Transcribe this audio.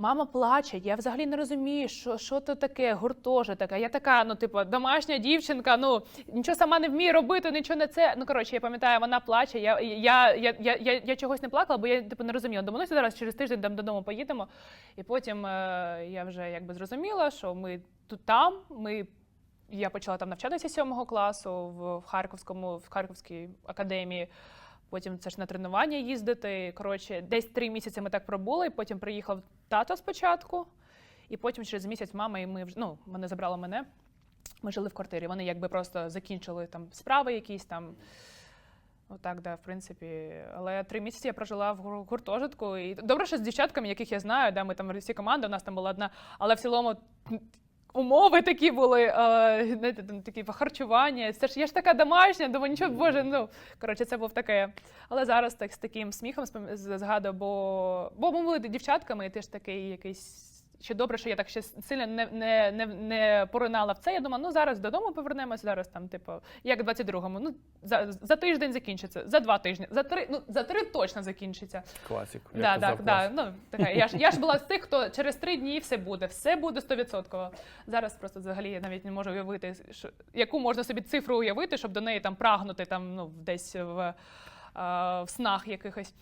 Мама плаче, я взагалі не розумію, що, що це таке, гуртожиток. А я така, ну, типу, домашня дівчинка, ну нічого сама не вміє робити, нічого не це. Ну коротше, я пам'ятаю, вона плаче. Я, я, я, я, я, я чогось не плакала, бо я типу не розуміла. Думаю, ну зараз через тиждень там додому поїдемо. І потім е, я вже якби зрозуміла, що ми тут там. Ми я почала там навчатися сьомого класу в, в Харківському, в Харківській академії. Потім це ж на тренування їздити. Коротше, десь три місяці ми так пробули. Потім приїхав тато спочатку, і потім через місяць мама і ми вже ну, вони забрали мене. Ми жили в квартирі. Вони якби просто закінчили там справи якісь там. Отак, да, в принципі. Але три місяці я прожила в гуртожитку. І добре, що з дівчатками, яких я знаю, да, ми там всі команди, у нас там була одна, але в цілому. Умови такі були, е, знаєте, там такі харчування. Це ж я ж така домашня, думаю, нічого боже, ну коротше, це був таке. Але зараз так з таким сміхом згадую, бо, бо ми були дівчатками, і ж такий якийсь. Ще добре, що я так ще сильно не, не, не, не поринала в це. Я думаю, ну зараз додому повернемось, зараз там, типу, як 22-му. Ну, за, за тиждень закінчиться, за два тижні, за три, ну, за три точно закінчиться. Класік. Да, казав так, да, ну, така, я, ж, я ж була з тих, хто через три дні все буде, все буде 100%. Зараз просто взагалі я навіть не можу уявити, що, яку можна собі цифру уявити, щоб до неї там прагнути там, ну, десь в, в снах якихось.